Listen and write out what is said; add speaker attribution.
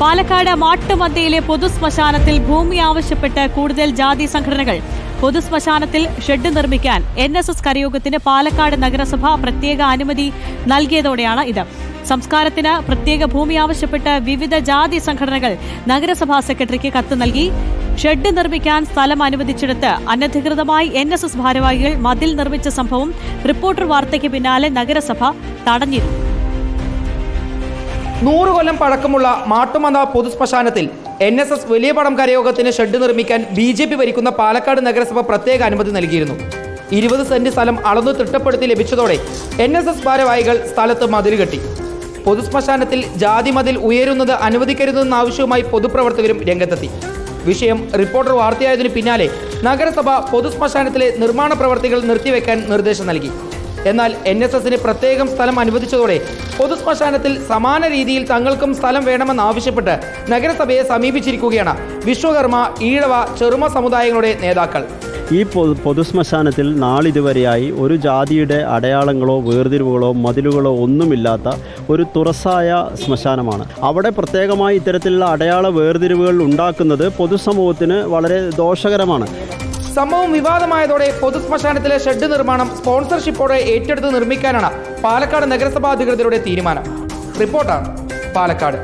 Speaker 1: പാലക്കാട് മാട്ടുമന്തയിലെ പൊതുശ്മശാനത്തിൽ ഭൂമി ആവശ്യപ്പെട്ട് കൂടുതൽ ജാതി സംഘടനകൾ. പൊതുശ്മശാനത്തിൽ ഷെഡ് നിർമ്മിക്കാൻ എൻ എസ് എസ് കരയോഗത്തിന് പാലക്കാട് നഗരസഭ പ്രത്യേക അനുമതി നൽകിയതോടെയാണ് ഇത്. സംസ്കാരത്തിന് പ്രത്യേക ഭൂമി ആവശ്യപ്പെട്ട് വിവിധ ജാതി സംഘടനകൾ നഗരസഭാ സെക്രട്ടറിക്ക് കത്ത് നൽകി. ഷെഡ് നിർമ്മിക്കാൻ സ്ഥലം അനുവദിച്ചെടുത്ത് അനധികൃതമായി എൻ എസ് എസ് ഭാരവാഹികൾ മതിൽ നിർമ്മിച്ച സംഭവം റിപ്പോർട്ടർ വാർത്തയ്ക്ക് പിന്നാലെ നഗരസഭ തടഞ്ഞിരുന്നു.
Speaker 2: നൂറ് കൊല്ലം പഴക്കമുള്ള മാട്ടുമന്ത പൊതുശ്മശാനത്തിൽ എൻ എസ് എസ് വലിയ പടം കരയോഗത്തിന് ഷെഡ് നിർമ്മിക്കാൻ ബി ജെ പി ഭരിക്കുന്ന പാലക്കാട് നഗരസഭ പ്രത്യേക അനുമതി നൽകിയിരുന്നു. ഇരുപത് സെന്റ് സ്ഥലം അളന്നു തിട്ടപ്പെടുത്തി ലഭിച്ചതോടെ എൻ എസ് എസ് ഭാരവാഹികൾ സ്ഥലത്ത് മതിൽ കെട്ടി. പൊതുശ്മശാനത്തിൽ ജാതി മതിൽ ഉയരുന്നത് അനുവദിക്കരുതെന്ന ആവശ്യവുമായി പൊതുപ്രവർത്തകരും രംഗത്തെത്തി. വിഷയം റിപ്പോർട്ടർ വാർത്തയായതിനു പിന്നാലെ നഗരസഭ പൊതുശ്മശാനത്തിലെ നിർമ്മാണ പ്രവർത്തികൾ നിർത്തിവെക്കാൻ നിർദ്ദേശം നൽകി. എന്നാൽ എൻ എസ് എസിന് പ്രത്യേകം സ്ഥലം അനുവദിച്ചതോടെ പൊതുശ്മശാനത്തിൽ സമാന രീതിയിൽ തങ്ങൾക്കും സ്ഥലം വേണമെന്നാവശ്യപ്പെട്ട് നഗരസഭയെ സമീപിച്ചിരിക്കുകയാണ് വിശ്വകർമ്മ ഈഴവ ചെറുമ സമുദായങ്ങളുടെ നേതാക്കൾ.
Speaker 3: ഈ പൊതു പൊതുശ്മശാനത്തിൽ നാളിതുവരെയായി ഒരു ജാതിയുടെ അടയാളങ്ങളോ വേർതിരിവുകളോ മതിലുകളോ ഒന്നുമില്ലാത്ത ഒരു തുറസായ ശ്മശാനമാണ്. അവിടെ പ്രത്യേകമായി ഇത്തരത്തിലുള്ള അടയാള വേർതിരിവുകൾ ഉണ്ടാക്കുന്നത് പൊതുസമൂഹത്തിന് വളരെ ദോഷകരമാണ്.
Speaker 2: സംഭവം വിവാദമായതോടെ പൊതുശ്മശാനത്തിലെ ഷെഡ് നിർമ്മാണം സ്പോൺസർഷിപ്പോടെ ഏറ്റെടുത്ത് നിർമ്മിക്കാനാണ് പാലക്കാട് നഗരസഭാ അധികൃതരുടെ തീരുമാനം. റിപ്പോർട്ടാണ് പാലക്കാട്.